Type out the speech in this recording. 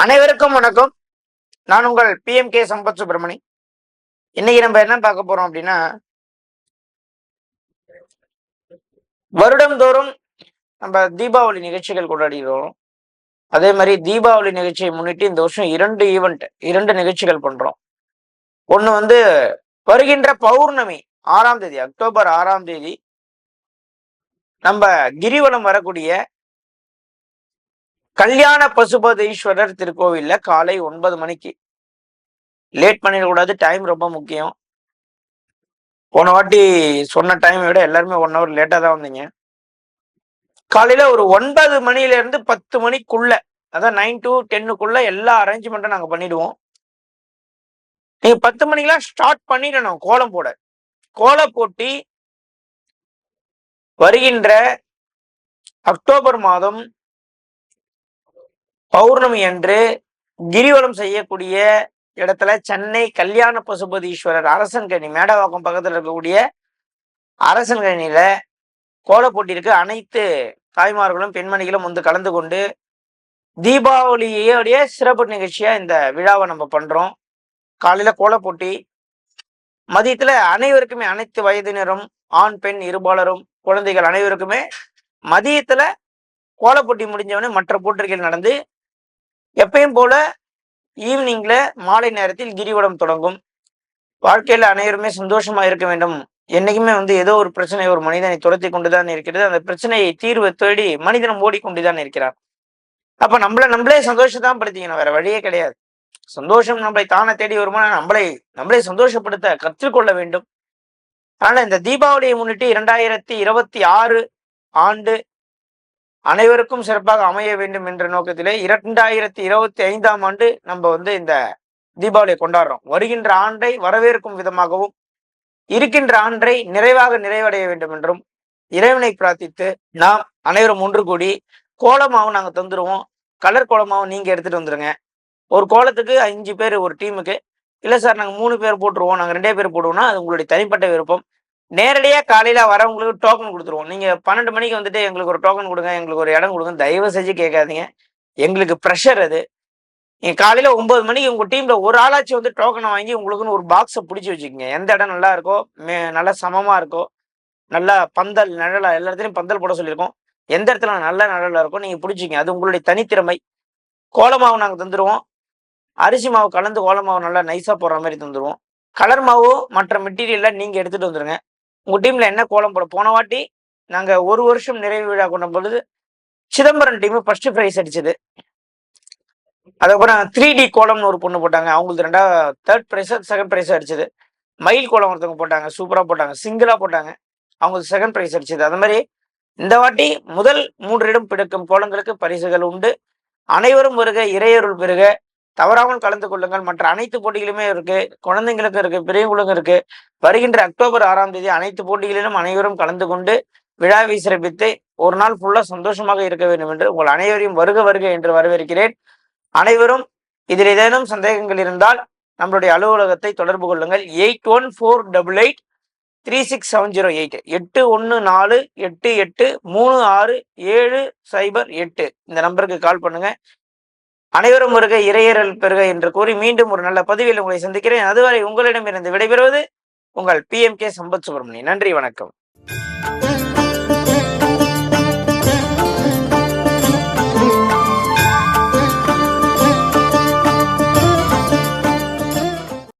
அனைவருக்கும் வணக்கம். நான் உங்கள் பிஎம் கே சம்பத் சுப்பிரமணி. இன்னைக்கு நம்ம என்ன பார்க்க போறோம் அப்படின்னா வருடந்தோறும் நம்ம தீபாவளி நிகழ்ச்சிகள் கொண்டாடுகிறோம். அதே மாதிரி தீபாவளி நிகழ்ச்சியை முன்னிட்டு இந்த வருஷம் இரண்டு ஈவெண்ட் இரண்டு நிகழ்ச்சிகள் பண்றோம். ஒன்று வந்து வருகின்ற பௌர்ணமி ஆறாம் தேதி அக்டோபர் ஆறாம் தேதி நம்ம கிரிவலம் வரக்கூடிய கல்யாண பசுபதீஸ்வரர் திருக்கோவில்ல காலை ஒன்பது மணிக்கு. லேட் பண்ணிடக்கூடாது டைம் ரொம்ப முக்கியம். போன வாட்டி சொன்ன டைமை விட எல்லாருமே ஒன் ஹவர் லேட்டாக தான் வந்தீங்க. காலையில் ஒரு ஒன்பது மணிலேருந்து பத்து மணிக்குள்ள அதான் நைன் டு டென்னுக்குள்ள எல்லா அரேஞ்ச்மெண்ட்டும் நாங்கள் பண்ணிடுவோம். நீங்கள் பத்து மணிக்கெல்லாம் ஸ்டார்ட் பண்ணிடணும் கோலம் போட. கோலம் போட்டி வருகின்ற அக்டோபர் மாதம் பௌர்ணமி அன்று கிரிவலம் செய்யக்கூடிய இடத்துல சென்னை கல்யாண பசுபதீஸ்வரர் அரசன்கணி மேடவாக்கம் பக்கத்தில் இருக்கக்கூடிய அரசன்கனியில கோல போட்டியிருக்கு. அனைத்து தாய்மார்களும் பெண்மணிகளும் வந்து கலந்து கொண்டு தீபாவளியோடைய சிறப்பு நிகழ்ச்சியா இந்த விழாவை நம்ம பண்றோம். காலையில கோல போட்டி மதியத்துல அனைவருக்குமே அனைத்து வயதினரும் ஆண் பெண் இருபாலரும் குழந்தைகள் அனைவருக்குமே மதியத்துல கோலப்போட்டி முடிஞ்சவனே மற்ற போட்டிகள் நடந்து எப்பயும் போல ஈவினிங்ல மாலை நேரத்தில் கிரிவலம் தொடங்கும். வாழ்க்கையில அனைவருமே சந்தோஷமா இருக்க வேண்டும். என்னைக்குமே வந்து ஏதோ ஒரு பிரச்சனை ஒரு மனிதனை துரத்தி கொண்டுதான் இருக்கிறது. அந்த பிரச்சனையை தீர்வை தேடி மனிதனும் ஓடிக்கொண்டுதான் இருக்கிறார். அப்ப நம்மள நம்மளே சந்தோஷத்தான் படுத்திக்கணும். வேற வழியே கிடையாது. சந்தோஷம் நம்மளை தானே தேடி வருமா நம்மளை நம்மளை சந்தோஷப்படுத்த கற்றுக்கொள்ள வேண்டும். ஆனால் இந்த தீபாவளியை முன்னிட்டு இரண்டாயிரத்தி இருபத்தி ஆறு ஆண்டு அனைவருக்கும் சிறப்பாக அமைய வேண்டும் என்ற நோக்கத்திலே இரண்டாயிரத்தி இருபத்தி ஐந்தாம் ஆண்டு நம்ம வந்து இந்த தீபாவளியை கொண்டாடுறோம். வருகின்ற ஆண்டை வரவேற்கும் விதமாகவும் இருக்கின்ற ஆண்டை நிறைவாக நிறைவடைய வேண்டும் என்றும் இறைவனை பிரார்த்தித்து நாம் அனைவரும் ஒன்று கூடி கோலமாவும் நாங்கள் தந்துடுவோம் கலர் கோலமாவும் நீங்கள் எடுத்துட்டு வந்துடுங்க ஒரு கோலத்துக்கு அஞ்சு பேர் ஒரு டீமுக்கு. இல்லை சார் நாங்கள் மூணு பேர் போட்டுருவோம். நாங்கள் ரெண்டே பேர் போடுவோம்னா அது உங்களுடைய தனிப்பட்ட விருப்பம். நேரடியாக காலையில் வரவங்களுக்கு டோக்கன் கொடுத்துருவோம். நீங்கள் பன்னெண்டு மணிக்கு வந்துட்டு எங்களுக்கு ஒரு டோக்கன் கொடுங்க எங்களுக்கு ஒரு இடம் கொடுங்க தயவு செஞ்சு கேட்காதீங்க. எங்களுக்கு ப்ரெஷர் அது. நீங்கள் காலையில் ஒம்பது மணிக்கு உங்கள் டீமில் ஒரு ஆளாச்சும் வந்து டோக்கனை வாங்கி உங்களுக்குன்னு ஒரு பாக்ஸை பிடிச்சி வச்சுக்கோங்க. எந்த இடம் நல்லா இருக்கோ மே நல்லா சமமாக இருக்கோ நல்லா பந்தல் நிழலா எல்லா இடத்துலையும் பந்தல் போட சொல்லியிருக்கோம். எந்த இடத்துல நல்ல நிழலாக இருக்கோ நீங்கள் பிடிச்சிங்க அது உங்களுடைய தனித்திறமை. கோலமாவு நாங்கள் தந்துடுவோம் அரிசி மாவு கலந்து கோலமாவு நல்லா நைஸாக போடுற மாதிரி தந்துடுவோம் கலர் மாவு மற்ற மெட்டீரியல்லாம் நீங்கள் எடுத்துகிட்டு வந்துடுங்க உங்க டீம்ல என்ன கோலம் போட போன வாட்டி நாங்க ஒரு வருஷம் நிறைவு விழா கொண்ட பொழுது சிதம்பரம் டீம் ஃபர்ஸ்ட் ப்ரைஸ் அடிச்சது. அதுக்கப்புறம் த்ரீ டி கோலம்னு ஒரு பொண்ணு போட்டாங்க. அவங்களுக்கு ரெண்டா தேர்ட் ப்ரைஸ் செகண்ட் ப்ரைஸ் அடிச்சது. மயில் கோலம் ஒருத்தவங்க போட்டாங்க. சூப்பரா போட்டாங்க. சிங்கிளா போட்டாங்க. அவங்களுக்கு செகண்ட் ப்ரைஸ் அடிச்சது. அது மாதிரி இந்த வாட்டி முதல் மூன்று இடம் பிடிக்கும் கோலங்களுக்கு பரிசுகள் உண்டு. அனைவரும் வருக இறையருள் பெருக தவறாமல் கலந்து கொள்ளுங்கள். மற்ற அனைத்து போட்டிகளுமே இருக்கு. குழந்தைங்களுக்கு இருக்கு. பெரியவங்களுக்கும் இருக்கு. வருகின்ற அக்டோபர் ஆறாம் தேதி அனைத்து போட்டிகளிலும் அனைவரும் கலந்து கொண்டு விழாவை சிறப்பித்து ஒரு நாள் ஃபுல்லா சந்தோஷமாக இருக்க வேண்டும் என்று உங்கள் அனைவரையும் வருக வருக என்று வரவேற்கிறேன். அனைவரும் இதில் ஏதேனும் சந்தேகங்கள் இருந்தால் நம்மளுடைய அலுவலகத்தை தொடர்பு கொள்ளுங்கள். Eight one four double eight three six seven zero eight. எட்டு ஒன்று நாலு எட்டு எட்டு மூணு ஆறு ஏழு சைபர் எட்டு. இந்த நம்பருக்கு கால் பண்ணுங்க. அனைவரும் வருக இறையரல் பெறுக என்று கூறி மீண்டும் ஒரு நல்ல பதிவில் உங்களை சந்திக்கிறேன். அதுவரை உங்களிடமிருந்து விடைபெறுவது உங்கள் P M K Sampath Subramanian நன்றி வணக்கம்.